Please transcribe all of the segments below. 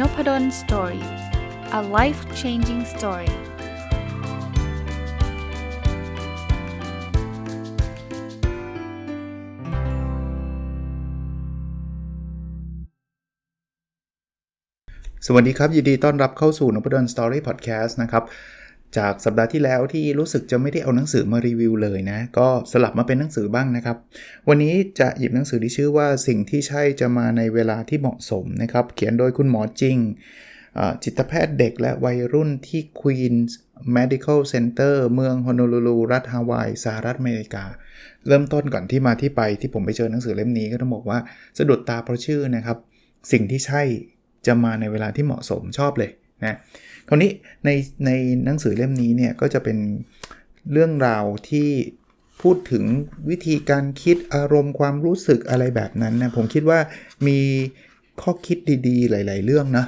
n o p ด d o สตอรี่ a life changing story สวัสดีครับ ยินดีต้อนรับเข้าสู่นพดลสตอรี่พอดแคสต์นะครับ จากสัปดาห์ที่แล้วที่รู้สึกจะไม่ได้เอาหนังสือมารีวิวเลยนะ ก็สลับมาเป็นหนังสือบ้างนะครับ วันนี้จะหยิบหนังสือที่ชื่อว่าสิ่งที่ใช่จะมาในเวลาที่เหมาะสมนะครับ เขียนโดยคุณหมอจริง จิตแพทย์เด็กและวัยรุ่นที่ Queen's Medical Center เมืองฮอนโลลูรัฐฮาวายสหรัฐอเมริกา เริ่มต้นก่อนที่มาที่ไปที่ผมไปเจอหนังสือเล่มนี้ก็ต้องบอกว่าสะดุดตาเพราะชื่อนะครับ สิ่งที่ใช่จะมาในเวลาที่เหมาะสมชอบเลย นะคราวนี้ในในหนังสือเล่มนี้เนี่ยก็จะเป็นเรื่องราวที่พูดถึงวิธีการคิดอารมณ์ความรู้สึกอะไรแบบนั้นนะผมคิดว่ามีข้อคิดดีๆ หลาย ๆ เรื่องนะ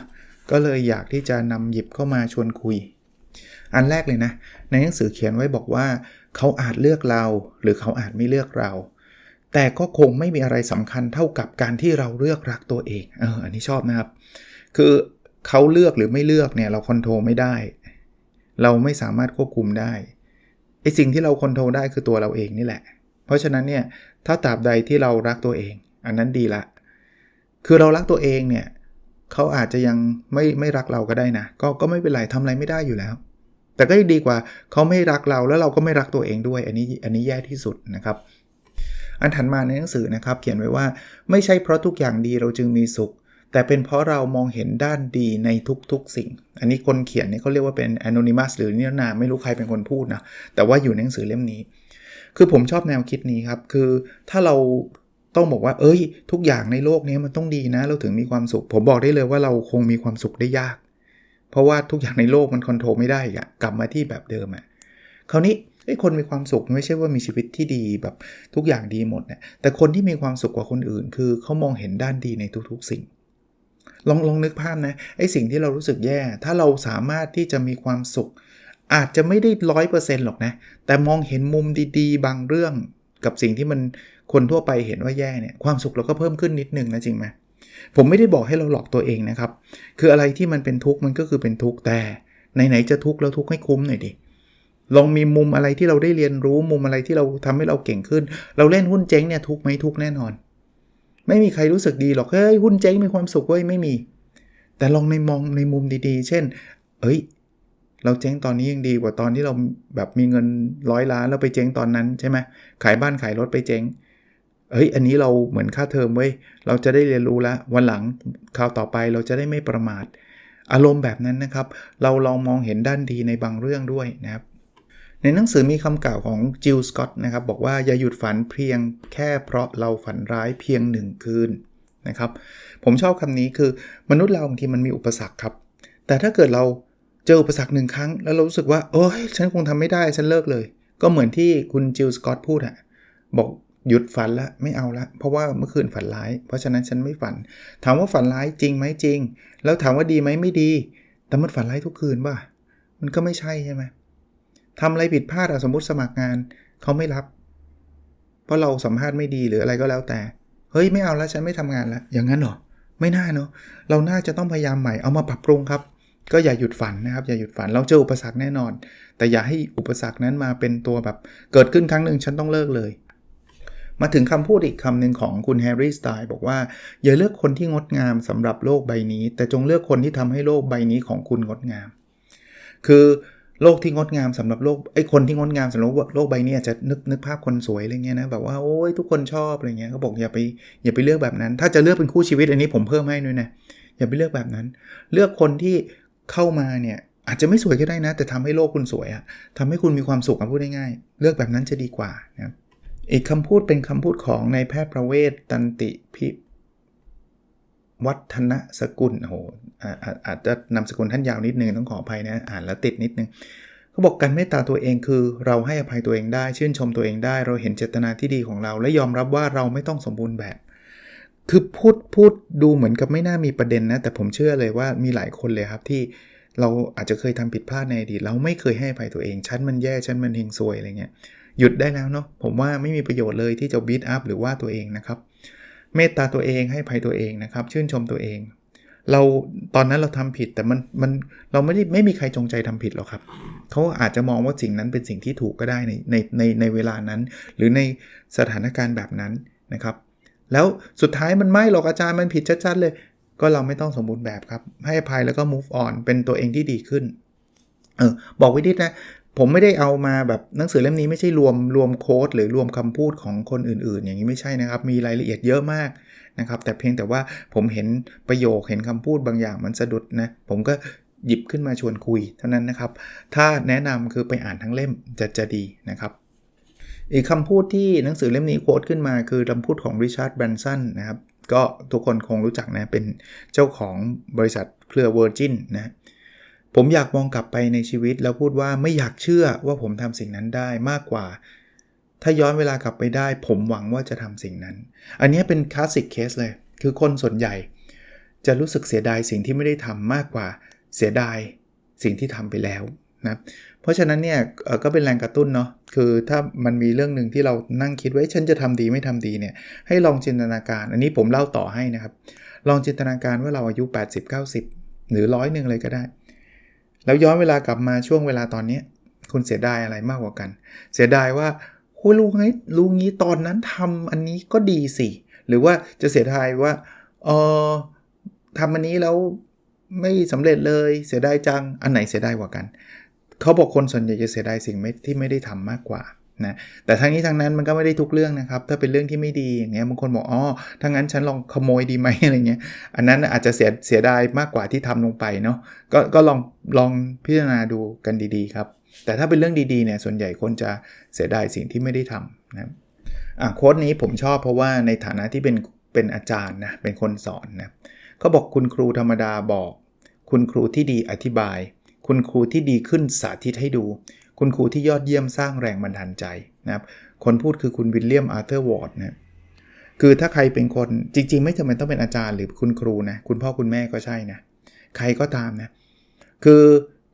ก็เลยอยากที่จะนำหยิบเข้ามาชวนคุย อันแรกเลยนะ ในหนังสือเขียนไว้บอกว่า เขาอาจเลือกเรา หรือเขาอาจไม่เลือกเรา แต่ก็คงไม่มีอะไรสำคัญเท่ากับการที่เราเลือกรักตัวเองเอออันนี้ชอบนะครับ คือ เขาเลือกหรือไม่เลือกเนี่ยเราคอนโทรลไม่ได้ เราไม่สามารถควบคุมได้ไอสิ่งที่เราคอนโทรลได้คือตัวเราเองนี่แหละ เพราะฉะนั้นเนี่ยถ้าตราบใดที่เรารักตัวเอง อันนั้นดีละ คือเรารักตัวเองเนี่ยเขาอาจจะยังไม่ไม่รักเราก็ได้นะ ก็ก็ไม่เป็นไรทำอะไรไม่ได้อยู่แล้ว แต่ก็ดีกว่าเขาไม่รักเราแล้วเราก็ไม่รักตัวเองด้วย อันนี้อันนี้แย่ที่สุดนะครับอันถัดมาในหนังสือนะครับ เขียนไว้ว่าไม่ใช่เพราะทุกอย่างดีเราจึงมีสุข แต่เป็นเพราะเรามองเห็นด้านดีในทุกๆสิ่ง อันนี้คนเขียนเนี่ยเขาเรียกว่าเป็น anonymous หรือนิรนามไม่รู้ใครเป็นคนพูดนะ แต่ว่าอยู่ในหนังสือเล่มนี้ คือผมชอบแนวคิดนี้ครับ คือถ้าเราต้องบอกว่า เอ้ย ทุกอย่างในโลกนี้มันต้องดีนะ เราถึงมีความสุข ผมบอกได้เลยว่าเราคงมีความสุขได้ยาก เพราะว่าทุกอย่างในโลกมันคอนโทรลไม่ได้อะกลับมาที่แบบเดิมอะคราวนี้ไอ้คนมีความสุขไม่ใช่ว่ามีชีวิตที่ดีแบบทุกอย่างดีหมดเนี่ยแต่คนที่มีความสุขกว่าคนอื่น คือเขามองเห็นด้านดีในทุกๆสิ่ง ลองลองนึกภาพนะไอสิ่งที่เรารู้สึกแย่ ถ้าเราสามารถที่จะมีความสุข อาจจะไม่ได้ร้อยเปอร์เซ็นต์หรอกนะ แต่มองเห็นมุมดีๆ บางเรื่องกับสิ่งที่มันคนทั่วไปเห็นว่าแย่เนี่ยความสุขเราก็เพิ่มขึ้นนิดนึงนะจริงไหมผมไม่ได้บอกให้เราหลอกตัวเองนะครับ คืออะไรที่มันเป็นทุกข์มันก็คือเป็นทุกข์แต่ไหนๆจะทุกข์แล้วทุกข์ให้คุ้มหน่อยดิลองมีมุมอะไรที่เราได้เรียนรู้มุมอะไรที่เราทำให้เราเก่งขึ้น เราเล่นหุ้นเจ๊งเนี่ยทุกไหมทุกแน่นอน ไม่มีใครรู้สึกดีหรอก เฮ้ย หุ้นเจ๊งมีความสุขเว้ย ไม่มี แต่ลองในมองในมุมดีๆ เช่น เอ้ย เราเจ๊งตอนนี้ยังดีกว่าตอนที่เราแบบมีเงินร้อยล้านแล้วไปเจ๊งตอนนั้นใช่ไหมขายบ้านขายรถไปเจ๊งเฮ้ย อันนี้เราเหมือนค่าเทอมเว้ย เราจะได้เรียนรู้แล้ววันหลังคราวต่อไปเราจะได้ไม่ประมาท อารมณ์แบบนั้นนะครับ เราลองมองเห็นด้านดีในบางเรื่องด้วยนะครับ ในหนังสือมีคำกล่าวของจิลสกอตนะครับบอกว่าอย่าหยุดฝันเพียงแค่เพราะเราฝันร้ายเพียงหนึ่งคืนนะครับผมชอบคำนี้คือมนุษย์เราบางทีมันมีอุปสรรคครับ แต่ถ้าเกิดเราเจออุปสรรคหนึ่งครั้ง แล้วเรารู้สึกว่าโอ้ยฉันคงทำไม่ได้ฉันเลิกเลย ก็เหมือนที่คุณจิลสกอตพูดอะบอกหยุดฝันละไม่เอาละ เพราะว่าเมื่อคืนฝันร้าย เพราะฉะนั้นฉันไม่ฝัน ถามว่าฝันร้ายจริงไหมจริง แล้วถามว่าดีไหมไม่ดี แต่มันฝันร้ายทุกคืนป่ะมันก็ไม่ใช่ใช่ไหม ทำอะไรผิดพลาดสมมติสมัครงานเขาไม่รับ เพราะเราสัมภาษณ์ไม่ดีหรืออะไรก็แล้วแต่ เฮ้ยไม่เอาแล้วฉันไม่ทำงานแล้วอย่างนั้นหรอไม่น่าเนาะเราน่าจะต้องพยายามใหม่เอามาปรับปรุงครับ ก็อย่าหยุดฝันนะครับ อย่าหยุดฝันเราเจออุปสรรคแน่นอน แต่อย่าให้อุปสรรคนั้นมาเป็นตัวแบบเกิดขึ้นครั้งหนึ่งฉันต้องเลิกเลย มาถึงคำพูดอีกคำหนึ่งของคุณแฮร์รี่สไตล์บอกว่า อย่าเลือกคนที่งดงามสำหรับโลกใบนี้ แต่จงเลือกคนที่ทำให้โลกใบนี้ของคุณงดงาม คือ โลกที่งดงามสำหรับโลกไอ้คนที่งดงามสำหรับโลกใบนี้อาจจะนึกนึกภาพคนสวยอะไรเงี้ยนะแบบว่าโอ้ยทุกคนชอบอะไรเงี้ยเขาบอกอย่าไปอย่าไปเลือกแบบนั้น ถ้าจะเลือกเป็นคู่ชีวิตอันนี้ผมเพิ่มให้ด้วยนะอย่าไปเลือกแบบนั้น เลือกคนที่เข้ามาเนี่ยอาจจะไม่สวยก็ได้นะ แต่ทำให้โลกคุณสวยอะทำให้คุณมีความสุขพูดง่ายๆเลือกแบบนั้นจะดีกว่านะอีกคำพูดเป็นคำพูดของนายแพทย์ประเวศตันติพิ วัฒนสกุลโอ้โหอาจจะนำสกุลท่านยาวนิดนึงต้องขออภัยนะอ่านแล้วติดนิดนึงเขาบอกการเมตตาตัวเองคือ เราให้อภัยตัวเองได้ ชื่นชมตัวเองได้ เราเห็นเจตนาที่ดีของเรา และยอมรับว่าเราไม่ต้องสมบูรณ์แบบ คือพูดพูดดูเหมือนกับไม่น่ามีประเด็นนะ แต่ผมเชื่อเลยว่ามีหลายคนเลยครับที่เราอาจจะเคยทำผิดพลาดในอดีตเราไม่เคยให้อภัยตัวเองฉันมันแย่ฉันมันเฮงซวยอะไรเงี้ยหยุดได้แล้วเนาะผมว่าไม่มีประโยชน์เลยที่จะบีทอัพหรือว่าตัวเองนะครับ เมตตาตัวเองให้ภัยตัวเองนะครับ ชื่นชมตัวเอง เราตอนนั้นเราทำผิดแต่มันมันเราไม่ได้ไม่มีใครจงใจทำผิดหรอกครับเขาอาจจะมองว่าสิ่งนั้นเป็นสิ่งที่ถูกก็ได้ในในในในเวลานั้น หรือในสถานการณ์แบบนั้นนะครับ แล้วสุดท้ายมันไม่หรอกอาจารย์มันผิดชัดๆเลย ก็เราไม่ต้องสมบูรณ์แบบครับ ให้อภัยแล้วก็ move on เป็นตัวเองที่ดีขึ้นเออบอกไว้ดินะ ผมไม่ได้เอามาแบบหนังสือเล่มนี้ไม่ใช่รวมรวมโค้ดหรือรวมคำพูดของคนอื่น ๆ อย่างนี้ไม่ใช่นะครับ มีรายละเอียดเยอะมากนะครับ แต่เพียงแต่ว่าผมเห็นประโยคเห็นคำพูดบางอย่างมันสะดุดนะผมก็หยิบขึ้นมาชวนคุยเท่านั้นนะครับ ถ้าแนะนำคือไปอ่านทั้งเล่มจะจะดีนะครับ อีกคำพูดที่หนังสือเล่มนี้โค้ดขึ้นมาคือคำพูดของริชาร์ดแบรนสันนะครับ ก็ทุกคนคงรู้จักนะ เป็นเจ้าของบริษัทเครือเวอร์จินนะ ผมอยากมองกลับไปในชีวิตแล้วพูดว่าไม่อยากเชื่อว่าผมทำสิ่งนั้นได้มากกว่า ถ้าย้อนเวลากลับไปได้ ผมหวังว่าจะทำสิ่งนั้น อันนี้เป็นคลาสสิกเคสเลย คือคนส่วนใหญ่ จะรู้สึกเสียดายสิ่งที่ไม่ได้ทำมากกว่าเสียดายสิ่งที่ทำไปแล้วนะเพราะฉะนั้นเนี่ยก็เป็นแรงกระตุ้นเนาะคือถ้ามันมีเรื่องหนึ่งที่เรานั่งคิดไว้ฉันจะทำดีไม่ทำดีเนี่ยให้ลองจินตนาการ อันนี้ผมเล่าต่อให้นะครับ ลองจินตนาการว่าเราอายุ 80 90 หรือร้อยหนึ่งเลยก็ได้ แล้วย้อนเวลากลับมาช่วงเวลาตอนนี้ คุณเสียดายอะไรมากกว่ากัน เสียดายว่าคุยรู้ไงรู้งี้ตอนนั้นทำอันนี้ก็ดีสิ หรือว่าจะเสียดายว่าเออทำอันนี้แล้วไม่สำเร็จเลยเสียดายจังอันไหนเสียดายกว่ากัน เขาบอกคนส่วนใหญ่จะเสียดายสิ่งที่ไม่ได้ทำมากกว่า นะแต่ทั้งนี้ทั้งนั้นมันก็ไม่ได้ทุกเรื่องนะครับ ถ้าเป็นเรื่องที่ไม่ดีอย่างเงี้ยบางคนบอกอ๋อทั้งนั้นฉันลองขโมยดีไหมอะไรเงี้ยอันนั้นอาจจะเสียเสียดายมากกว่าที่ทำลงไปเนาะก็ก็ลองลองพิจารณาดูกันดีๆครับ แต่ถ้าเป็นเรื่องดีๆเนี่ยส่วนใหญ่คนจะเสียดายสิ่งที่ไม่ได้ทำนะอะโค้ดนี้ผมชอบเพราะว่าในฐานะที่เป็นเป็นอาจารย์นะเป็นคนสอนนะเขาบอกคุณครูธรรมดาบอก คุณครูที่ดีอธิบาย คุณครูที่ดีขึ้นสาธิตให้ดู คุณครูที่ยอดเยี่ยมสร้างแรงบันดาลใจนะครับ คนพูดคือคุณวิลเลียมอาร์เธอร์วอร์ดนะคือถ้าใครเป็นคนจริง ๆ ไม่จำเป็นต้องเป็นอาจารย์หรือคุณครูนะคุณพ่อคุณแม่ก็ใช่นะใครก็ตามนะ คือ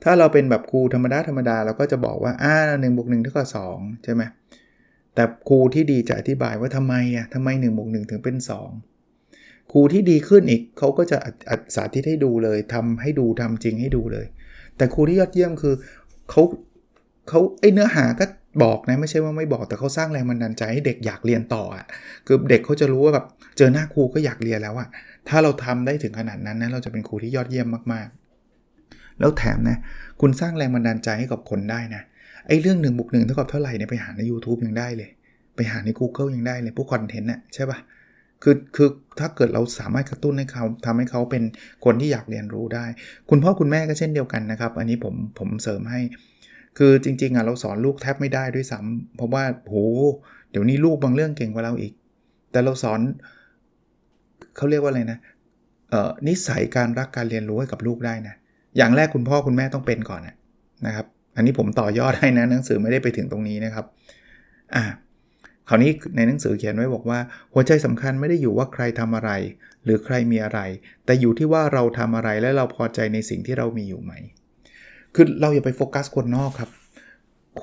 ถ้าเราเป็นแบบครูธรรมดาธรรมดาเราก็จะบอกว่าอ่าหนึ่งบวกหนึ่งเท่ากับสองใช่ไหมแต่ครูที่ดีจะอธิบายว่าทำไมอะทำไม1นบวกหถึงเป็น 2 ครูที่ดีขึ้นอีกเขาก็จะสาธิตให้ดูเลยทำให้ดูทำจริงให้ดูเลย แต่ครูที่ยอดเยี่ยมคือเขา เขาไอเนื้อหาก็บอกนะไม่ใช่ว่าไม่บอกแต่เขาสร้างแรงบันดาลใจให้เด็กอยากเรียนต่ออะคือเด็กเขาจะรู้ว่าแบบเจอหน้าครูก็อยากเรียนแล้วอะถ้าเราทำได้ถึงขนาดนั้นนะเราจะเป็นครูที่ยอดเยี่ยมมากๆ แล้วแถมนะคุณสร้างแรงบันดาลใจให้กับคนได้นะไอ้เรื่องหนึ่งบุกหนึ่งเท่ากับเท่าไหร่เนี่ยไปหาใน YouTube ยังได้เลย ไปหาใน Google ยังได้เลยพวกคอนเทนต์น่ะใช่ปะคือคือถ้าเกิดเราสามารถกระตุ้นให้เขาทำให้เขาเป็นคนที่อยากเรียนรู้ได้ คุณพ่อคุณแม่ก็เช่นเดียวกันนะครับ อันนี้ผมผมเสริมให้ คือจริงๆอะเราสอนลูกแทบไม่ได้ด้วยซ้ำเพราะว่าโหเดี๋ยวนี้ลูกบางเรื่องเก่งกว่าเราอีก แต่เราสอนเขาเรียกว่าอะไรนะเอ่อนิสัยการรักการเรียนรู้ให้กับลูกได้นะอย่างแรกคุณพ่อคุณแม่ต้องเป็นก่อนนะครับ อันนี้ผมต่อยอดให้นะหนังสือไม่ได้ไปถึงตรงนี้นะครับอ่าคราวนี้ในหนังสือเขียนไว้บอกว่า หัวใจสำคัญไม่ได้อยู่ว่าใครทำอะไร หรือใครมีอะไร แต่อยู่ที่ว่าเราทำอะไรและเราพอใจในสิ่งที่เรามีอยู่ไหม คือเราอย่าไปโฟกัสคนนอกครับ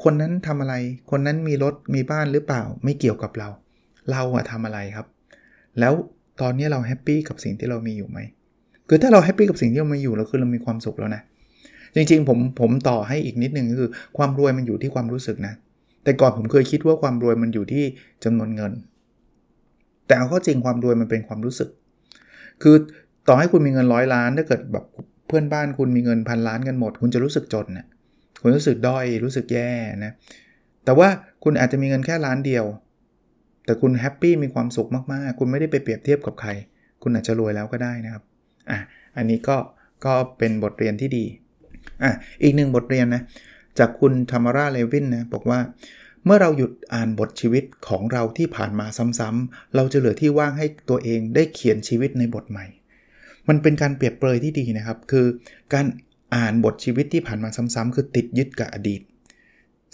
คนนั้นทำอะไร คนนั้นมีรถมีบ้านหรือเปล่า ไม่เกี่ยวกับเรา เราอะทำอะไรครับ แล้วตอนนี้เราแฮปปี้กับสิ่งที่เรามีอยู่ไหมคือถ้าเราแฮปปี้กับสิ่งที่เรามีอยู่แล้วคือเรามีความสุขแล้วนะจริงๆผมผมต่อให้อีกนิดนึงก็คือความรวยมันอยู่ที่ความรู้สึกนะ แต่ก่อนผมเคยคิดว่าความรวยมันอยู่ที่จำนวนเงิน แต่เอาข้าจริงความรวยมันเป็นความรู้สึก คือต่อให้คุณมีเงินร้อยล้านถ้าเกิดแบบ เพื่อนบ้านคุณมีเงินพันล้านกันหมด คุณจะรู้สึกจนนะคุณรู้สึกด้อยรู้สึกแย่นะแต่ว่าคุณอาจจะมีเงินแค่ล้านเดียว แต่คุณแฮปปี้มีความสุขมากๆ คุณไม่ได้ไปเปรียบเทียบกับใคร คุณอาจจะรวยแล้วก็ได้นะครับอะอันนี้ก็ก็เป็นบทเรียนที่ดีอะอีกหนึ่งบทเรียนนะจากคุณธรรมราเลวินนะบอกว่าเมื่อเราหยุดอ่านบทชีวิตของเราที่ผ่านมาซ้ำๆ เราจะเหลือที่ว่างให้ตัวเองได้เขียนชีวิตในบทใหม่ มันเป็นการเปรียบเปรยที่ดีนะครับ คือการอ่านบทชีวิตที่ผ่านมาซ้ำๆคือติดยึดกับอดีต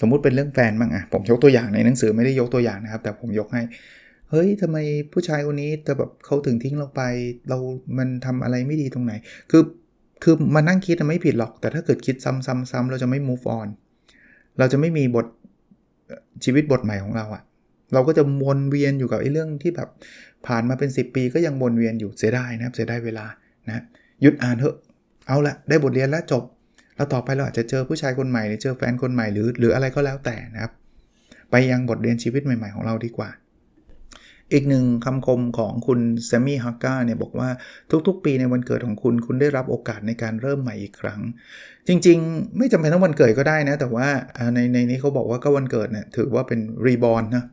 สมมุติเป็นเรื่องแฟนบ้างอะผมยกตัวอย่างในหนังสือไม่ได้ยกตัวอย่างนะครับ แต่ผมยกให้ เฮ้ยทำไมผู้ชายคนนี้แต่แบบเขาถึงทิ้งเราไป เรามันทำอะไรไม่ดีตรงไหน คือคือมานั่งคิดไม่ผิดหรอก แต่ถ้าเกิดคิดซ้ำๆๆเราจะไม่ move on เราจะไม่มีบทชีวิตบทใหม่ของเราอะเราก็จะวนเวียนอยู่กับไอ้เรื่องที่แบบผ่านมาเป็น 10 ปีก็ยังวนเวียนอยู่เสียดายนะครับเสียดายเวลา นะหยุดอ่านเถอะเอาละได้บทเรียนแล้วจบ แล้วต่อไปเราอาจจะเจอผู้ชายคนใหม่หรือเจอแฟนคนใหม่หรือหรืออะไรก็แล้วแต่นะครับ ไปยังบทเรียนชีวิตใหม่ๆของเราดีกว่า อีกหนึ่งคำคมของคุณแซมมี่ฮักกาเนี่ยบอกว่าทุกๆ ปีในวันเกิดของคุณคุณได้รับโอกาสในการเริ่มใหม่อีกครั้ง จริงๆ ไม่จำเป็นต้องวันเกิดก็ได้นะ แต่ว่าในในนี้เขาบอกว่าก็วันเกิดเนี่ยถือว่าเป็นรีบอร์นนะ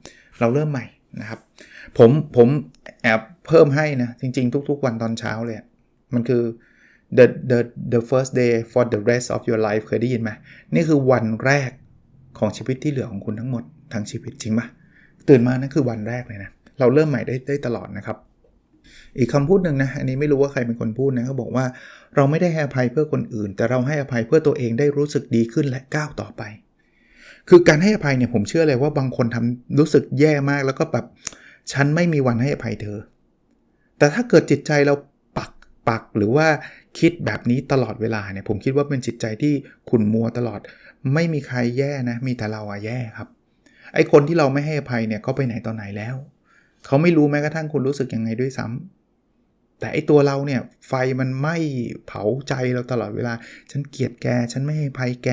เราเริ่มใหม่นะครับผมผมแอบเพิ่มให้นะจริง ๆ ทุก ๆ วันตอนเช้าเลย มันคือ the the the first day for the rest of your life เคยได้ยินไหมนี่คือวันแรกของชีวิตที่เหลือของคุณทั้งหมดทั้งชีวิตจริงปะตื่นมานั่นคือวันแรกเลยนะ เราเริ่มใหม่ได้ได้ตลอดนะครับ อีกคำพูดหนึ่งนะ อันนี้ไม่รู้ว่าใครเป็นคนพูดนะเขาบอกว่าเราไม่ได้ให้อภัยเพื่อคนอื่น แต่เราให้อภัยเพื่อตัวเองได้รู้สึกดีขึ้นและก้าวต่อไป คือการให้อภัยเนี่ยผมเชื่อเลยว่าบางคนทำรู้สึกแย่มากแล้วก็แบบฉันไม่มีวันให้อภัยเธอ แต่ถ้าเกิดจิตใจเรา ปักหรือว่าคิดแบบนี้ตลอดเวลาเนี่ยผมคิดว่าเป็นจิตใจที่ขุ่นมัวตลอด ไม่มีใครแย่นะมีแต่เราอะแย่ครับ ไอคนที่เราไม่ให้อภัยเนี่ยเขาไปไหนตอนไหนแล้ว เขาไม่รู้แม้กระทั่งคุณรู้สึกยังไงด้วยซ้ำแต่ไอตัวเราเนี่ยไฟมันไหม้เผาใจเราตลอดเวลา ฉันเกลียดแก ฉันไม่ให้ภัยแก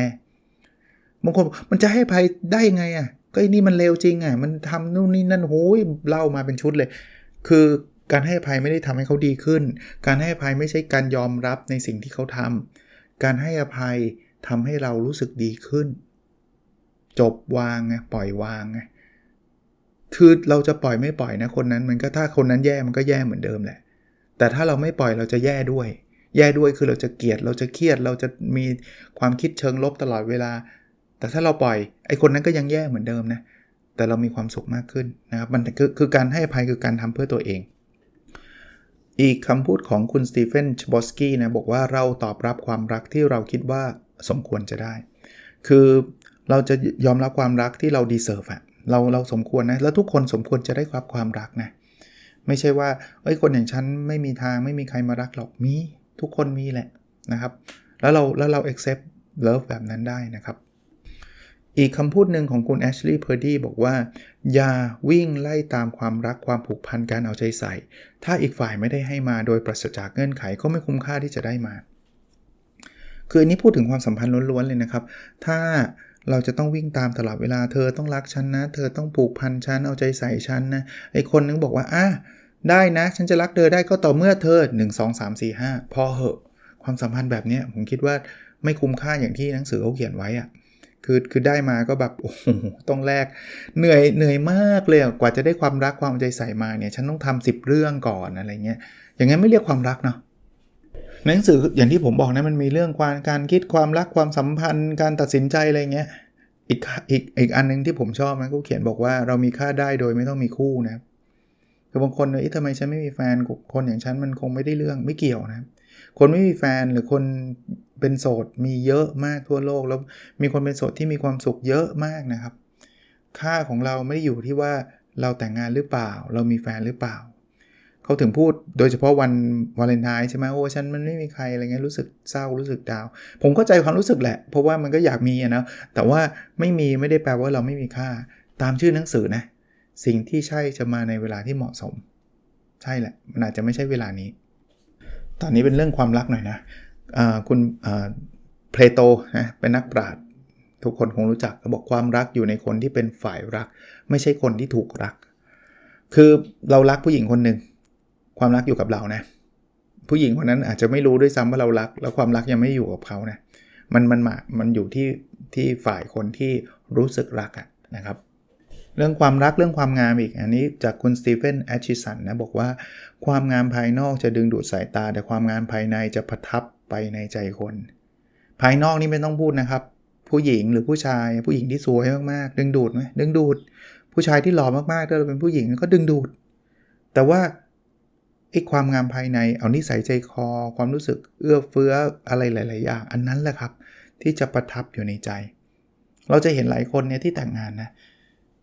บางคนมันจะให้ภัยได้ยังไงอะ่ะก็ไอ้นี่มันเลวจริงอะ่ะมันทำนู่นนี่นั่นโอ้ยเล่ามาเป็นชุดเลย คือ การให้อภัยไม่ได้ทำให้เขาดีขึ้น การให้อภัยไม่ใช่การยอมรับในสิ่งที่เขาทำการให้อภัยทำให้เรารู้สึกดีขึ้น จบวางไงปล่อยวางไงคือเราจะปล่อยไม่ปล่อยนะคนนั้นมันก็ถ้าคนนั้นแย่มันก็แย่เหมือนเดิมแหละ แต่ถ้าเราไม่ปล่อยเราจะแย่ด้วย แย่ด้วยคือเราจะเกลียดเราจะเครียด เราจะมีความคิดเชิงลบตลอดเวลา แต่ถ้าเราปล่อยไอ้คนนั้นก็ยังแย่เหมือนเดิมนะแต่เรามีความสุขมากขึ้นนะครับมันคือคือการให้อภัยคือการทำเพื่อตัวเอง อีกคำพูดของคุณสตีเฟนชบอสกี้นะบอกว่าเราตอบรับความรักที่เราคิดว่าสมควรจะได้ คือเราจะยอมรับความรักที่เราดีเซิร์ฟอะเราเราสมควรนะ แล้วทุกคนสมควรจะได้รับความรักนะ ไม่ใช่ว่าเอ้ยคนอย่างฉันไม่มีทางไม่มีใครมารักหรอกมี ทุกคนมีแหละนะครับ แล้วเราแล้วเรา accept love แบบนั้นได้นะครับ อีกคำพูดหนึ่งของคุณแอชลีย์เพอร์ดี้บอกว่า อย่าวิ่งไล่ตามความรักความผูกพันการเอาใจใส่ ถ้าอีกฝ่ายไม่ได้ให้มาโดยปราศจากเงื่อนไขก็ไม่คุ้มค่าที่จะได้มา คืออันนี้พูดถึงความสัมพันธ์ล้วนๆเลยนะครับ ถ้าเราจะต้องวิ่งตามตลอดเวลาเธอต้องรักฉันนะ เธอต้องผูกพันฉันเอาใจใส่ฉันนะไอคนนึงบอกว่าอะได้นะ ฉันจะรักเธอได้ก็ต่อเมื่อเธอ 1 2 3 4 5 พอเหอะ ความสัมพันธ์แบบนี้ผมคิดว่าไม่คุ้มค่าอย่างที่หนังสือเขาเขียนไว้อะ คือคือได้มาก็แบบโอ้โหต้องแลกเหนื่อยเหนื่อยมากเลยกว่าจะได้ความรักความใจใส่มาเนี่ยฉันต้องทำสิบเรื่องก่อนอะไรเงี้ยอย่างนั้นไม่เรียกความรักเนาะหนังสืออย่างที่ผมบอกนะมันมีเรื่องความการคิดความรักความสัมพันธ์ การตัดสินใจอะไรเงี้ยอีกอีกอีกอันนึงที่ผมชอบนะเขาเขียนบอกว่าเรามีค่าได้โดยไม่ต้องมีคู่นะคือบางคนเนี่ยทำไมฉันไม่มีแฟนคนอย่างฉันมันคงไม่ได้เรื่องไม่เกี่ยวนะคนไม่มีแฟนหรือคน เป็นโสดมีเยอะมากทั่วโลก แล้วมีคนเป็นโสดที่มีความสุขเยอะมากนะครับ ค่าของเราไม่ได้อยู่ที่ว่าเราแต่งงานหรือเปล่า เรามีแฟนหรือเปล่า เขาถึงพูดโดยเฉพาะวันวาเลนไทน์ใช่ไหมโอ้ฉันมันไม่มีใครอะไรเงี้ยรู้สึกเศร้ารู้สึกดาว ผมเข้าใจความรู้สึกแหละ เพราะว่ามันก็อยากมีนะแต่ว่าไม่มีไม่ได้แปลว่าเราไม่มีค่า ตามชื่อหนังสือนะสิ่งที่ใช่จะมาในเวลาที่เหมาะสม ใช่แหละมันอาจจะไม่ใช่เวลานี้ ตอนนี้เป็นเรื่องความรักหน่อยนะ คุณเพลโตนะเป็นนักปราชญ์ทุกคนคงรู้จักเขาบอกความรักอยู่ในคนที่เป็นฝ่ายรัก ไม่ใช่คนที่ถูกรัก คือเรารักผู้หญิงคนหนึ่งความรักอยู่กับเรานะผู้หญิงคนนั้นอาจจะไม่รู้ด้วยซ้ำว่าเรารัก แล้วความรักยังไม่อยู่กับเขานะมันมันมามันอยู่ที่ที่ฝ่ายคนที่รู้สึกรักอะนะครับ เรื่องความรักเรื่องความงามอีก อันนี้จากคุณสตีเฟนแอชชิสันนะบอกว่าความงามภายนอกจะดึงดูดสายตา แต่ความงามภายในจะประทับ ไปในใจคน ภายนอกนี่ไม่ต้องพูดนะครับ ผู้หญิงหรือผู้ชาย ผู้หญิงที่สวยมากๆ ดึงดูดไหมดึงดูด ผู้ชายที่หล่อมากๆถ้าเราเป็นผู้หญิงก็ดึงดูด แต่ว่าไอ้ความงามภายในเอานิสัยใจคอ ความรู้สึกเอื้อเฟื้ออะไรหลาย ๆ อย่าง อันนั้นแหละครับ ที่จะประทับอยู่ในใจ เราจะเห็นหลายคนเนี่ยที่แต่งงานนะ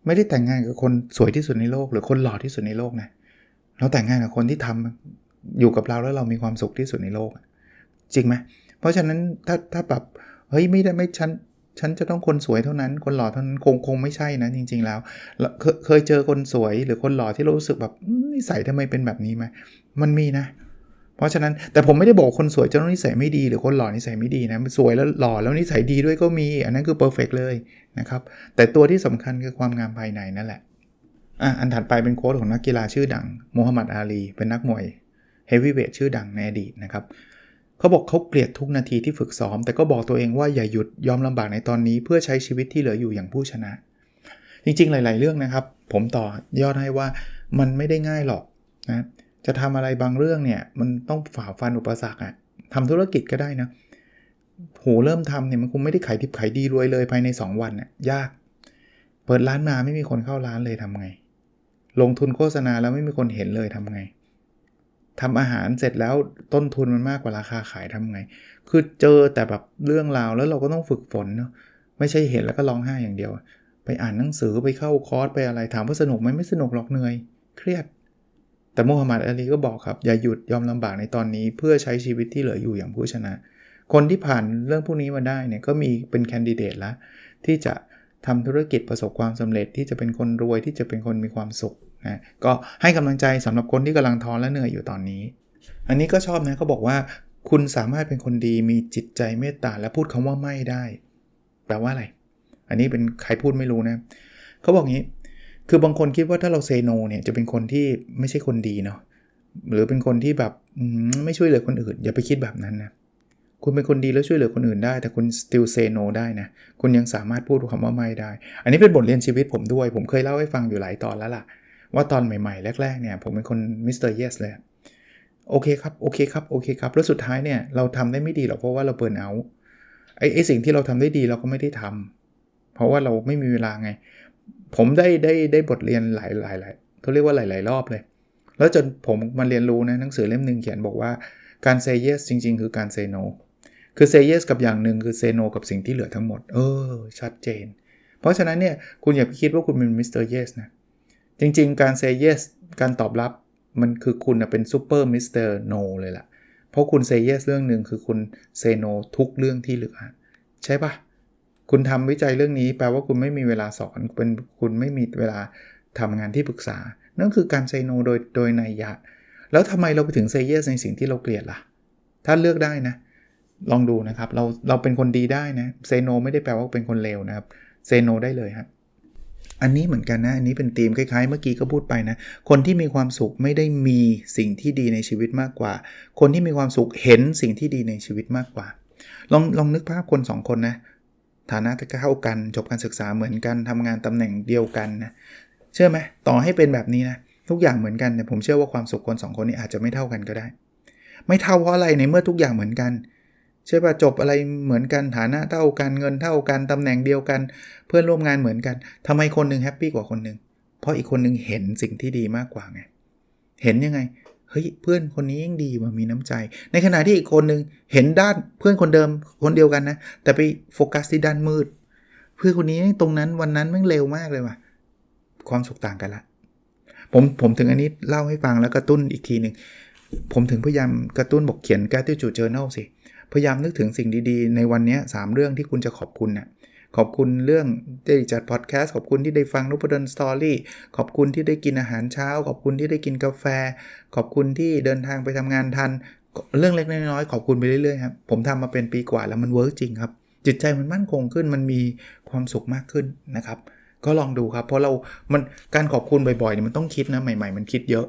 ไม่ได้แต่งงานกับคนสวยที่สุดในโลก หรือคนหล่อที่สุดในโลกนะเราแต่งงานกับคนที่ทำอยู่กับเราแล้วเรามีความสุขที่สุดในโลก จริงไหมเพราะฉะนั้นถ้าถ้าแบบเฮ้ยไม่ได้ไม่ฉันฉันจะต้องคนสวยเท่านั้น คนหล่อเท่านั้นคงคงไม่ใช่นะจริง ๆ แล้วเคเคยเจอคนสวยหรือคนหล่อที่เรารู้สึกแบบนิสัยทำไมเป็นแบบนี้ไหมมันมีนะ เพราะฉะนั้นแต่ผมไม่ได้บอกคนสวยจะต้องนิสัยไม่ดี หรือคนหล่อนิสัยไม่ดีนะสวยแล้วหล่อแล้วนิสัยดีด้วยก็มี อันนั้นคือเพอร์เฟกเลยนะครับแต่ตัวที่สำคัญคือความงามภายในนั่นแหละอะอันถัดไปเป็นโค้ดของนักกีฬาชื่อดังโมฮัมหมัดอาลีเป็นนักมวยเฮฟวีเวทชื่อดังในอดีตนะครับ เขาบอกเขาเกลียดทุกนาทีที่ฝึกซ้อม แต่ก็บอกตัวเองว่าอย่าหยุดยอมลำบากในตอนนี้เพื่อใช้ชีวิตที่เหลืออยู่อย่างผู้ชนะ จริงๆ หลาย ๆ เรื่องนะครับ ผมต่อยอดให้ว่ามันไม่ได้ง่ายหรอกนะจะทำอะไรบางเรื่องเนี่ยมันต้องฝ่าฟันอุปสรรคอะทำธุรกิจก็ได้นะโหเริ่มทำเนี่ยมันคงไม่ได้ขายดิบขายดีรวยเลยภายใน 2 วันน่ยยาก เปิดร้านมาไม่มีคนเข้าร้านเลยทำไง ลงทุนโฆษณาแล้วไม่มีคนเห็นเลยทำไง ทำอาหารเสร็จแล้วต้นทุนมันมากกว่าราคาขายทำไง คือเจอแต่แบบเรื่องราวแล้วเราก็ต้องฝึกฝนเนาะไม่ใช่เห็นแล้วก็ร้องไห้อย่างเดียว ไปอ่านหนังสือไปเข้าคอร์สไปอะไรถามว่าสนุกไหมไม่สนุกหรอกเหนื่อย เครียด แต่มูฮัมหมัดอาลีก็บอกครับ อย่าหยุดยอมลำบากในตอนนี้ เพื่อใช้ชีวิตที่เหลืออยู่อย่างผู้ชนะ คนที่ผ่านเรื่องพวกนี้มาได้เนี่ยก็มีเป็นแคนดิเดตแล้วที่จะทำธุรกิจประสบความสำเร็จที่จะเป็นคนรวยที่จะเป็นคนมีความสุข นะก็ให้กำลังใจสำหรับคนที่กำลังท้อและเหนื่อยอยู่ตอนนี้ อันนี้ก็ชอบนะเขาบอกว่าคุณสามารถเป็นคนดีมีจิตใจเมตตาและพูดคำว่าไม่ได้ แปลว่าอะไร อันนี้เป็นใครพูดไม่รู้นะเขาบอกงี้ คือบางคนคิดว่าถ้าเราเซโนเนี่ยจะเป็นคนที่ไม่ใช่คนดีเนาะหรือเป็นคนที่แบบไม่ช่วยเหลือคนอื่น อย่าไปคิดแบบนั้นนะคุณเป็นคนดีแล้วช่วยเหลือคนอื่นได้ แต่คุณ still say no ได้นะ คุณยังสามารถพูดคำว่าไม่ได้ อันนี้เป็นบทเรียนชีวิตผมด้วย ผมเคยเล่าให้ฟังอยู่หลายตอนแล้วล่ะ ว่าตอนใหม่ ๆ แรก ๆ เนี่ย ผมเป็นคนมิสเตอร์เยสเลย โอเคครับ โอเคครับ โอเคครับ แล้วสุดท้ายเนี่ย เราทำได้ไม่ดีหรอกเพราะว่าเราเปิดเอาไอ้ไอ้สิ่งที่เราทำได้ดีเราก็ไม่ได้ทำเพราะว่าเราไม่มีเวลาไง ผมได้ได้ได้บทเรียนหลายหลายหลายเขาเรียกว่าหลาย ๆ รอบเลย แล้วจนผมมาเรียนรู้นะหนังสือเล่มหนึ่งเขียนบอกว่าการเซเยสจริง ๆ คือการเซโนคือเซเยสกับอย่างหนึ่งคือเซโนกับสิ่งที่เหลือทั้งหมด เออ ชัดเจน เพราะฉะนั้นเนี่ย คุณอย่าไปคิดว่าคุณเป็นมิสเตอร์เยสนะ จริง ๆ การ say yes การตอบรับมันคือคุณเป็นซูเปอร์มิสเตอร์โนเลยล่ะ เพราะคุณ say yes เรื่องหนึ่งคือคุณ say no ทุกเรื่องที่เหลือ ใช่ปะคุณทำวิจัยเรื่องนี้แปลว่าคุณไม่มีเวลาสอนเป็นคุณไม่มีเวลาทำงานที่ปรึกษา นั่นคือการ say no โดยโดยนัยยะ แล้วทำไมเราไปถึง say yes ในสิ่งที่เราเกลียดล่ะ ถ้าเลือกได้นะ ลองดูนะครับ เราเราเป็นคนดีได้นะ say no ไม่ได้แปลว่าเป็นคนเลวนะครับ say no ได้เลยครับ อันนี้เหมือนกันนะ อันนี้เป็นธีมคล้ายๆ เมื่อกี้ก็พูดไปนะ คนที่มีความสุขไม่ได้มีสิ่งที่ดีในชีวิตมากกว่า คนที่มีความสุขเห็นสิ่งที่ดีในชีวิตมากกว่า ลองลองนึกภาพคน 2 คนนะ ฐานะเท่ากันจบการศึกษาเหมือนกันทำงานตำแหน่งเดียวกันนะ เชื่อไหมต่อให้เป็นแบบนี้นะทุกอย่างเหมือนกันแต่ผมเชื่อว่าความสุขคน 2 คนนี้อาจจะไม่เท่ากันก็ได้ ไม่เท่าเพราะอะไรในเมื่อทุกอย่างเหมือนกัน ใช่ป่ะจบอะไรเหมือนกันฐานะเท่ากันเงินเท่ากันตำแหน่งเดียวกัน เพื่อนร่วมงานเหมือนกันทำไมคนหนึ่งแฮปปี้กว่าคนหนึ่งเพราะอีกคนหนึ่งเห็นสิ่งที่ดีมากกว่าไง เห็นยังไงเฮ้ยเพื่อนคนนี้ยิ่งดีมันมีน้ำใจ ในขณะที่อีกคนหนึ่งเห็นด้านเพื่อนคนเดิมคนเดียวกันนะ แต่ไปโฟกัสที่ด้านมืด เพื่อนคนนี้ตรงนั้นวันนั้นมันเร็วมากเลยว่ะความสุขต่างกันละผมผมถึงอันนี้เล่าให้ฟังแล้วกระตุ้นอีกทีหนึ่งผมถึงพยายามกระตุ้นบอกเขียน gratitude journal สิ พยายามนึกถึงสิ่งดีๆ ในวันนี้3เรื่องที่คุณจะขอบคุณนะ่ะขอบคุณเรื่องได้จัดพอดแคสต์ขอบคุณที่ได้ฟังนุพดลสตอรี่ขอบคุณที่ได้กินอาหารเช้า ขอบคุณที่ได้กินกาแฟ ขอบคุณที่เดินทางไปทำงานทัน เรื่องเล็กน้อยขอบคุณไปเรื่อยๆครับผมทำมาเป็นปีกว่าแล้วมันเวิร์กจริงครับ จิตใจมันมั่นคงขึ้นมันมีความสุขมากขึ้นนะครับ ก็ลองดูครับ เพราะเรา มันการขอบคุณบ่อยๆเนี่ยมันต้องคิดนะใหม่ ๆ มันคิดเยอะ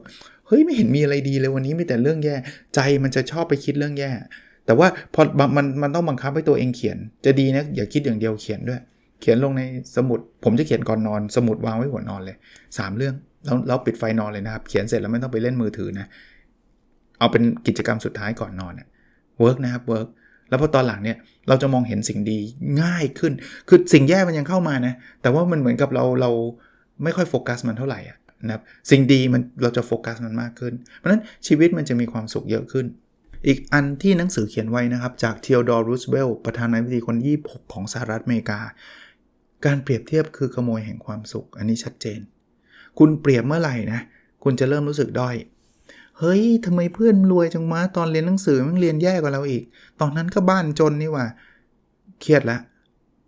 เฮ้ยไม่เห็นมีอะไรดีเลยวันนี้มีแต่เรื่องแย่ ใจมันจะชอบไปคิดเรื่องแย่ แต่ว่าพอมันมันต้องบังคับให้ตัวเองเขียน จะดีนะอย่าคิดอย่างเดียวเขียนด้วย เขียนลงในสมุด ผมจะเขียนก่อนนอน สมุดวางไว้หัวนอนเลย 3 เรื่องแล้วเราปิดไฟนอนเลยนะครับ เขียนเสร็จแล้วไม่ต้องไปเล่นมือถือนะ เอาเป็นกิจกรรมสุดท้ายก่อนนอนเนะเวิร์กนะครับเวิร์กแล้วพอตอนหลังเนี่ยเราจะมองเห็นสิ่งดีง่ายขึ้น คือสิ่งแย่มันยังเข้ามานะ แต่ว่ามันเหมือนกับเราเราไม่ค่อยโฟกัสมันเท่าไหร่นะครับสิ่งดีมันเราจะโฟกัสมันมากขึ้น เพราะฉะนั้นชีวิตมันจะมีความสุขเยอะขึ้น อีกอันที่หนังสือเขียนไว้นะครับ จากเทียดอร์รูสเวลประธานาธิบดีคนยี่6ของสหรัฐอเมริกา การเปรียบเทียบคือขโมยแห่งความสุข อันนี้ชัดเจน คุณเปรียบเมื่อไหร่นะคุณจะเริ่มรู้สึกด้อยเฮ้ยทำไมเพื่อนรวยจังมาตอนเรียนหนังสือมันเรียนแย่กว่าเราอีก ตอนนั้นก็บ้านจนนี่ว่าเครียดละ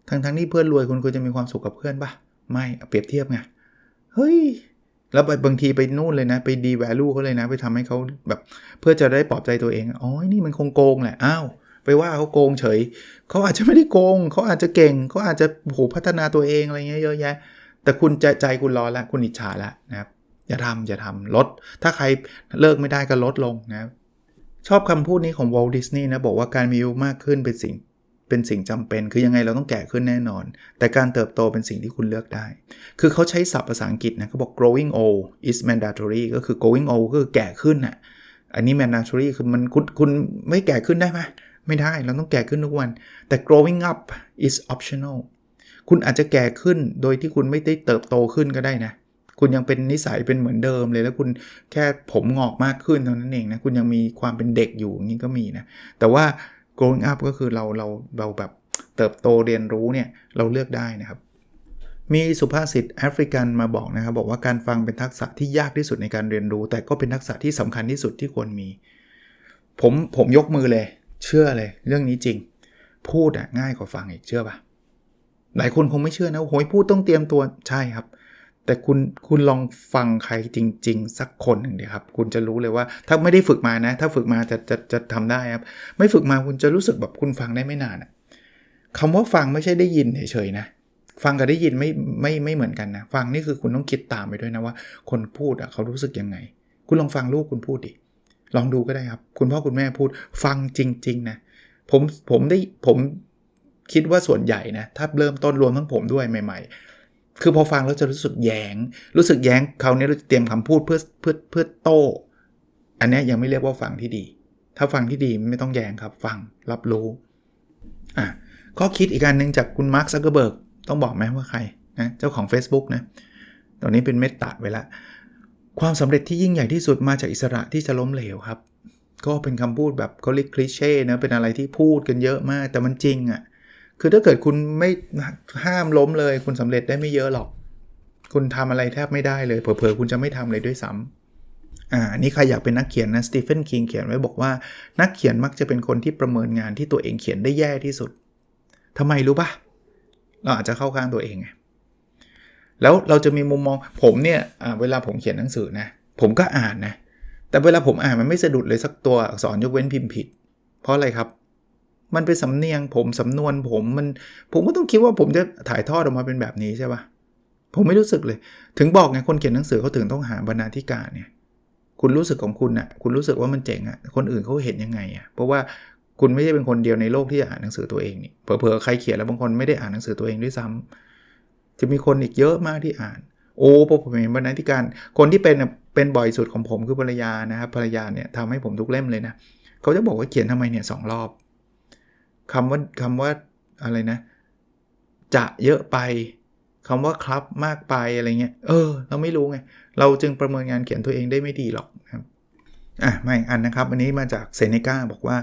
ทั้งทั้งที่เพื่อนรวยคุณควรจะมีความสุขกับเพื่อนปะไม่เปรียบเทียบไงเฮ้ย แล้วบางทีไปนู่นเลยนะ ไปดีแวลูเขาเลยนะ ไปทำให้เขาแบบเพื่อจะได้ปลอบใจตัวเอง อ๋อ นี่มันคงโกงแหละ อ้าว ไปว่าเขาโกงเฉย เขาอาจจะไม่ได้โกง เขาอาจจะเก่ง เขาอาจจะโหพัฒนาตัวเองอะไรเงี้ยเยอะแยะ แต่คุณใจใจคุณร้อนแล้วคุณอิจฉาแล้วนะครับ อย่าทำอย่าทำลด ถ้าใครเลิกไม่ได้ก็ลดลงนะครับ ชอบคำพูดนี้ของวอลดิสนีย์นะ บอกว่าการมีอายุมากขึ้นเป็นสิ่ง เป็นสิ่งจำเป็น คือยังไงเราต้องแก่ขึ้นแน่นอน แต่การเติบโตเป็นสิ่งที่คุณเลือกได้ คือเขาใช้ศัพท์ภาษาอังกฤษนะเขาบอก growing old is mandatory ก็คือ growing old ก็คือแก่ขึ้นน่ะอันนี้ mandatory คือมันคุณคุณไม่แก่ขึ้นได้ไหมไม่ได้เราต้องแก่ขึ้นทุกวัน แต่ growing up is optional คุณอาจจะแก่ขึ้นโดยที่คุณไม่ได้เติบโตขึ้นก็ได้นะ คุณยังเป็นนิสัยเป็นเหมือนเดิมเลยแล้วคุณแค่ผมงอกมากขึ้นเท่านั้นเองนะ คุณยังมีความเป็นเด็กอยู่อย่างนี้ก็มีนะ แต่ว่า growing up ก็คือเราเราเราแบบเติบโตเรียนรู้เนี่ยเราเลือกได้นะครับ มีสุภาษิตแอฟริกันมาบอกนะครับ บอกว่าการฟังเป็นทักษะที่ยากที่สุดในการเรียนรู้ แต่ก็เป็นทักษะที่สำคัญที่สุดที่ควรมี ผมผมยกมือเลย เชื่อเลยเรื่องนี้จริง พูดอะง่ายกว่าฟังอีกเชื่อปะหลายคนคงไม่เชื่อนะโหยพูดต้องเตรียมตัวใช่ครับ แต่คุณคุณลองฟังใครจริง ๆ สักคนหนึ่งเดียครับ คุณจะรู้เลยว่า ถ้าไม่ได้ฝึกมานะ ถ้าฝึกมาจะจะจะทำได้ครับ ไม่ฝึกมาคุณจะรู้สึกแบบคุณฟังได้ไม่นานอะคำว่าฟังไม่ใช่ได้ยินเฉยๆนะฟังกับได้ยินไม่ไม่ไม่เหมือนกันนะ ฟังนี่คือคุณต้องคิดตามไปด้วยนะว่า คนพูดอะเขารู้สึกยังไง คุณลองฟังลูกคุณพูดดิลองดูก็ได้ครับ คุณพ่อคุณแม่พูด ฟังจริง ๆ นะ ผมผมได้ผมคิดว่าส่วนใหญ่นะ ถ้าเริ่มต้นรวมทั้งผมด้วยใหม่ ๆ คือพอฟังแล้วจะรู้สึกแยงรู้สึกแย้งคราวนี้เราจะเตรียมคำพูดเพื่อเพื่อเพื่อโต้อันนี้ยังไม่เรียกว่าฟังที่ดี ถ้าฟังที่ดีไม่ต้องแยงครับ ฟังรับรู้อะข้อคิดอีกการหนึ่งจากคุณมาร์คซักเกอร์เบิร์กต้องบอกไหมว่าใครนะเจ้าของ Facebook นะตอนนี้เป็นเมตตาไว้ละ ความสำเร็จที่ยิ่งใหญ่ที่สุดมาจากอิสระที่จะล้มเหลวครับ ก็เป็นคำพูดแบบเขาเรียกคลิเช่นะเป็นอะไรที่พูดกันเยอะมาก แต่มันจริงอะ่ะ คือถ้าเกิดคุณไม่ห้ามล้มเลย คุณสำเร็จได้ไม่เยอะหรอก คุณทำอะไรแทบไม่ได้เลย เผลอๆ คุณจะไม่ทำเลยด้วยซ้ำอ่านี่ใครอยากเป็นนักเขียนนะสตีเฟนคิงเขียนไว้บอกว่านักเขียนมักจะเป็นคนที่ประเมินงานที่ตัวเองเขียนได้แย่ที่สุดทำไมรู้ปะเราอาจจะเข้าข้างตัวเองไงแล้วเราจะมีมุมมองผมเนี่ยเวลาผมเขียนหนังสือนะ ผมก็อ่านนะ แต่เวลาผมอ่านมันไม่สะดุดเลยสักตัวอักษรยกเว้นพิมพ์ผิด เพราะอะไรครับ มันเป็นสำเนียงผมสำนวนผมมันผมก็ต้องคิดว่าผมจะถ่ายทอดออกมาเป็นแบบนี้ใช่ปะผมไม่รู้สึกเลย ถึงบอกไงคนเขียนหนังสือเขาถึงต้องหาบรรณาธิการเนี่ยคุณรู้สึกของคุณนะ่ะคุณรู้สึกว่ามันเจ๋งอะ่ะคนอื่นเขาเห็นยังไงอะ่ะเพราะว่าคุณไม่ใช่เป็นคนเดียวในโลกที่อ่านหนังสือตัวเองนี่เผลอๆใครเขียนแล้วบางคนไม่ได้อ่านหนังสือตัวเองด้วยซ้ำจะมีคนอีกเยอะมากที่อ่าน โอ้พอผมเห็นบรรณาธิการ คนที่เป็นเป็นบ่อยสุดของผมคือภรรยานะครับภรรยาเนี่ยทำให้ผมทุกเล่มเลยนะเขาจะบอกว่าเขียนทำไมเนี่ยสองรอบ คำว่าคำว่าอะไรนะ จะเยอะไปคำว่าครับมากไปอะไรเงี้ย เออ เราไม่รู้ไง เราจึงประเมินงานเขียนตัวเองได้ไม่ดีหรอกครับ อะมาอีกอันนะครับ อันนี้มาจากเซเนกาบอกว่า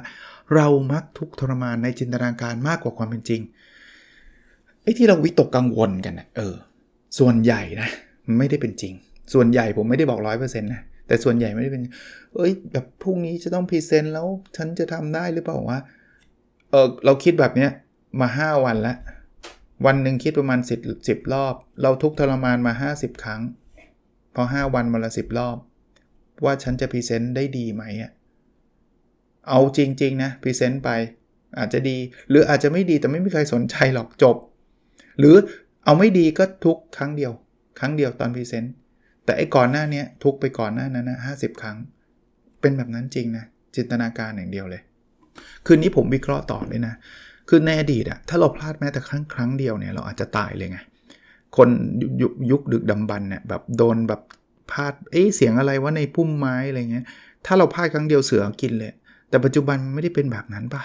เรามักทุกทรมานในจินตนาการมากกว่าความเป็นจริง ไอ้ที่เราวิตกกังวลกันนะเออ ส่วนใหญ่นะ ไม่ได้เป็นจริง ส่วนใหญ่ผมไม่ได้บอกร้อยเปอร์เซ็นต์นะ แต่ส่วนใหญ่ไม่ได้เป็น เอ้ย แบบพรุ่งนี้จะต้องพรีเซนต์แล้วฉันจะทำได้หรือเปล่าวะ ออเราคิดแบบเนี้ยมา 5 วันแล้ววันหนึ่งคิดประมาณสิบสิบรอบ เราทุกทรมานมา 50 ครั้ง พอ 5 วันมาละสิบรอบ ว่าฉันจะพรีเซนต์ได้ดีไหมอะเอาจริง ๆ นะพรีเซนต์ไป อาจจะดี หรืออาจจะไม่ดีแต่ไม่มีใครสนใจหรอกจบ หรือเอาไม่ดีก็ทุกครั้งเดียว ครั้งเดียวตอนพรีเซนต์แต่ไอ้ก่อนหน้านี้ทุกไปก่อนหน้านั้นนะห้าสิบครั้ง เป็นแบบนั้นจริงนะจินตนาการอย่างเดียวเลย คืนนี้ผมวิเคราะห์ต่อเลยนะ คือในอดีตอะถ้าเราพลาดแม้แต่ครั้งครั้งเดียวเนี่ยเราอาจจะตายเลยไง คนยุยุคดึกดำบรรเนี่ยแบบโดนแบบพลาด เอ๊ะเสียงอะไรวะในพุ่มไม้อะไรเงี้ย ถ้าเราพลาดครั้งเดียวเสือกินเลย แต่ปัจจุบันมันไม่ได้เป็นแบบนั้นปะ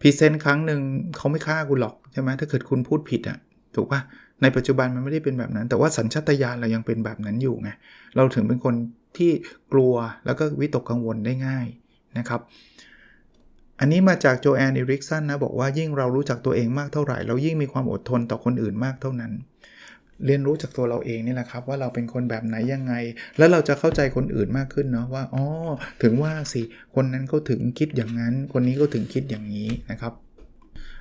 พรีเซนต์ครั้งหนึ่งเขาไม่ฆ่าคุณหรอกใช่ไหมถ้าเกิดคุณพูดผิดอะถูกปะในปัจจุบันมันไม่ได้เป็นแบบนั้น แต่ว่าสัญชาตญาณเรายังเป็นแบบนั้นอยู่ไงเราถึงเป็นคนที่กลัวแล้วก็วิตกกังวลได้ง่ายนะครับ อันนี้มาจากโจแอนอิริกสันนะบอกว่ายิ่งเรารู้จักตัวเองมากเท่าไหร่ เรายิ่งมีความอดทนต่อคนอื่นมากเท่านั้น เรียนรู้จากตัวเราเองนี่แหละครับ ว่าเราเป็นคนแบบไหนยังไง แล้วเราจะเข้าใจคนอื่นมากขึ้นเนาะว่าอ๋อถึงว่าสิคนนั้นเขาถึงคิดอย่างนั้น คนนี้ก็ถึงคิดอย่างนี้นะครับ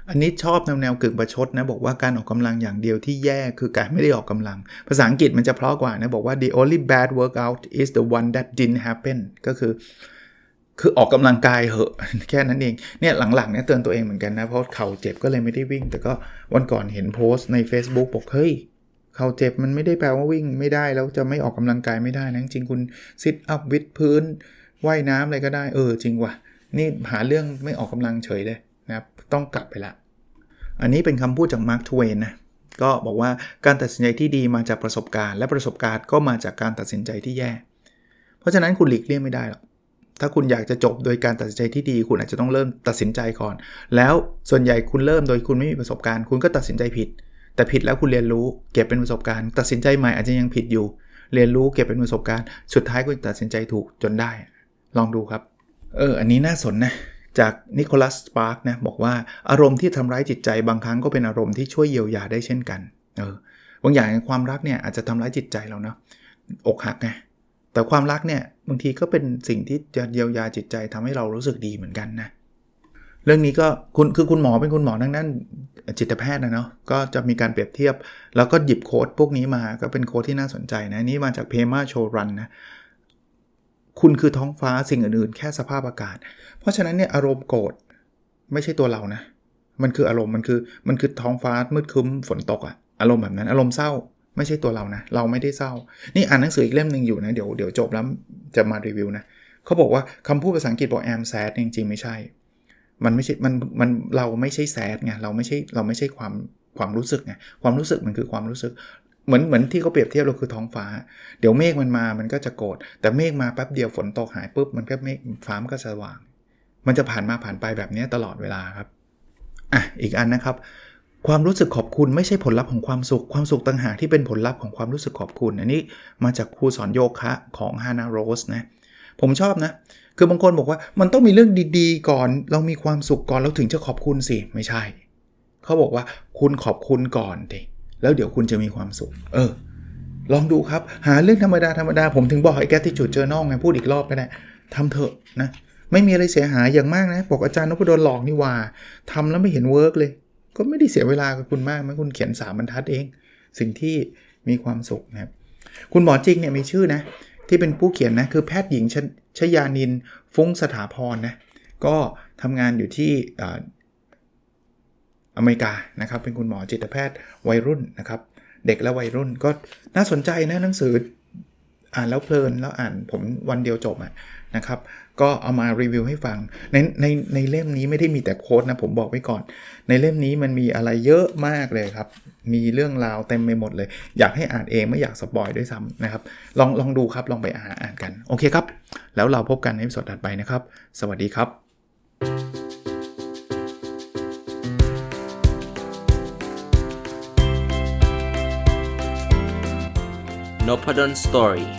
อันนี้ชอบแนวแนวกึ่งประชดนะบอกว่าการออกกำลังอย่างเดียวที่แย่คือการไม่ได้ออกกำลัง ภาษาอังกฤษมันจะเพราะกว่านะบอกว่า the only bad workout is the one that didn't happen ก็คือ คือออกกำลังกายเหอะแค่นั้นเองเนี่ยหลังๆเนี่ยเตือนตัวเองเหมือนกันนะ เพราะเข่าเจ็บก็เลยไม่ได้วิ่ง แต่ก็วันก่อนเห็นโพสต์ใน Facebook บอกเฮ้ยเข่าเจ็บมันไม่ได้แปลว่าวิ่งไม่ได้แล้วจะไม่ออกกำลังกายไม่ได้นะจริงคุณซิทอัพวิดพื้นว่ายน้ำอะไรก็ได้เออจริงว่ะนี่หาเรื่องไม่ออกกำลังเฉยเลยนะครับต้องกลับไปละ อันนี้เป็นคำพูดจากมาร์คทเวนนะก็บอกว่าการตัดสินใจที่ดีมาจากประสบการณ์ และประสบการณ์ก็มาจากการตัดสินใจที่แย่ เพราะฉะนั้นคุณหลีกเลี่ยงไม่ได้หรอก ถ้าคุณอยากจะจบโดยการตัดสินใจที่ดี คุณอาจจะต้องเริ่มตัดสินใจก่อน แล้วส่วนใหญ่คุณเริ่มโดยคุณไม่มีประสบการณ์ คุณก็ตัดสินใจผิด แต่ผิดแล้วคุณเรียนรู้ เก็บเป็นประสบการณ์ ตัดสินใจใหม่อาจจะยังผิดอยู่ เรียนรู้เก็บเป็นประสบการณ์ สุดท้ายคุณตัดสินใจถูกจนได้ ลองดูครับ เออ อันนี้น่าสนนะ จากนิโคลัสสปาร์กนะ บอกว่าอารมณ์ที่ทำร้ายจิตใจบางครั้งก็เป็นอารมณ์ที่ช่วยเยียวยาได้เช่นกัน เออ บางอย่างความรักเนี่ยอาจจะทำร้ายจิตใจเราเนาะ อกหักไง แต่ความรักเนี่ยบางทีก็เป็นสิ่งที่จะเยียวยาจิตใจทำให้เรารู้สึกดีเหมือนกันนะเรื่องนี้ก็คุณคือคุณหมอเป็นคุณหมอทั้งนั้นจิตแพทย์นะเนาะก็จะมีการเปรียบเทียบ แล้วก็หยิบโค้ดพวกนี้มาก็เป็นโค้ดที่น่าสนใจนะนี่มาจากเพมาโชรันนะคุณคือท้องฟ้าสิ่งอื่นๆ แค่สภาพอากาศ เพราะฉะนั้นเนี่ยอารมณ์โกรธไม่ใช่ตัวเรานะ มันคืออารมณ์มันคือมันคือท้องฟ้ามืดครึ้มฝนตกอะอารมณ์แบบนั้นอารมณ์เศร้า ไม่ใช่ตัวเรานะ เราไม่ได้เศร้า นี่อ่านหนังสืออีกเล่มหนึ่งอยู่นะ เดี๋ยวเดี๋ยวจบแล้วจะมารีวิวนะเขาบอกว่าคำพูดภาษาอังกฤษบอก am sad จริงๆไม่ใช่ มันไม่ใช่ มันมันเราไม่ใช่แซดไงเราไม่ใช่เราไม่ใช่ความความรู้สึกไงความรู้สึกมันคือความรู้สึกเหมือนเหมือนที่เขาเปรียบเทียบเราคือท้องฟ้า เดี๋ยวเมฆมันมามันก็จะโกรธแต่เมฆมาแป๊บเดียวฝนตกหายปุ๊บมันก็เมฆฟ้ามันก็สว่าง มันจะผ่านมาผ่านไปแบบนี้ตลอดเวลาครับอะอีกอันนะครับ ความรู้สึกขอบคุณไม่ใช่ผลลัพธ์ของความสุข ความสุขต่างหากที่เป็นผลลัพธ์ของความรู้สึกขอบคุณ อันนี้มาจากครูสอนโยคะของฮานาโรสนะ ผมชอบนะ คือบางคนบอกว่ามันต้องมีเรื่องดีๆ ก่อน เรามีความสุขก่อนเราถึงจะขอบคุณสิ ไม่ใช่ เขาบอกว่าคุณขอบคุณก่อนดิแล้วเดี๋ยวคุณจะมีความสุข เออ ลองดูครับ หาเรื่องธรรมดาธรรมดา ผมถึงบอกไอ้แกติจุดเจอน้องไงพูดอีกรอบก็ได้ทำเถอะนะ ไม่มีอะไรเสียหายอย่างมากนะ บอกอาจารย์นพดลหลอกนี่ว่าทำแล้วไม่เห็นเวิร์กเลย ก็ไม่ได้เสียเวลากับคุณมากมั้คุณเขียนสามบรรทัดเอง สิ่งที่มีความสุขนะครับ คุณหมอจริงเนี่ยมีชื่อนะ ที่เป็นผู้เขียนนะ คือแพทย์หญิงชชยานินฟุ้งสถาพรนะ ก็ทำงานอยู่ที่อเมริกานะครับ เป็นคุณหมอจิตแพทย์วัยรุ่นนะครับ เด็กและวัยรุ่นก็น่าสนใจนะหนังสือ อ่านแล้วเพลินแล้วอ่านผมวันเดียวจบอะนะครับ ก็เอามารีวิวให้ฟัง ในในในเล่มนี้ไม่ได้มีแต่โค้ดนะผมบอกไว้ก่อน ในเล่มนี้มันมีอะไรเยอะมากเลยครับ มีเรื่องราวเต็มไปหมดเลย อยากให้อ่านเองไม่อยากสปอยด้วยซ้ำนะครับ ลองลองดูครับลองไปอ่านอ่านกัน โอเคครับ แล้วเราพบกันในสดถัดไปนะครับ สวัสดีครับ n o p a d o n Story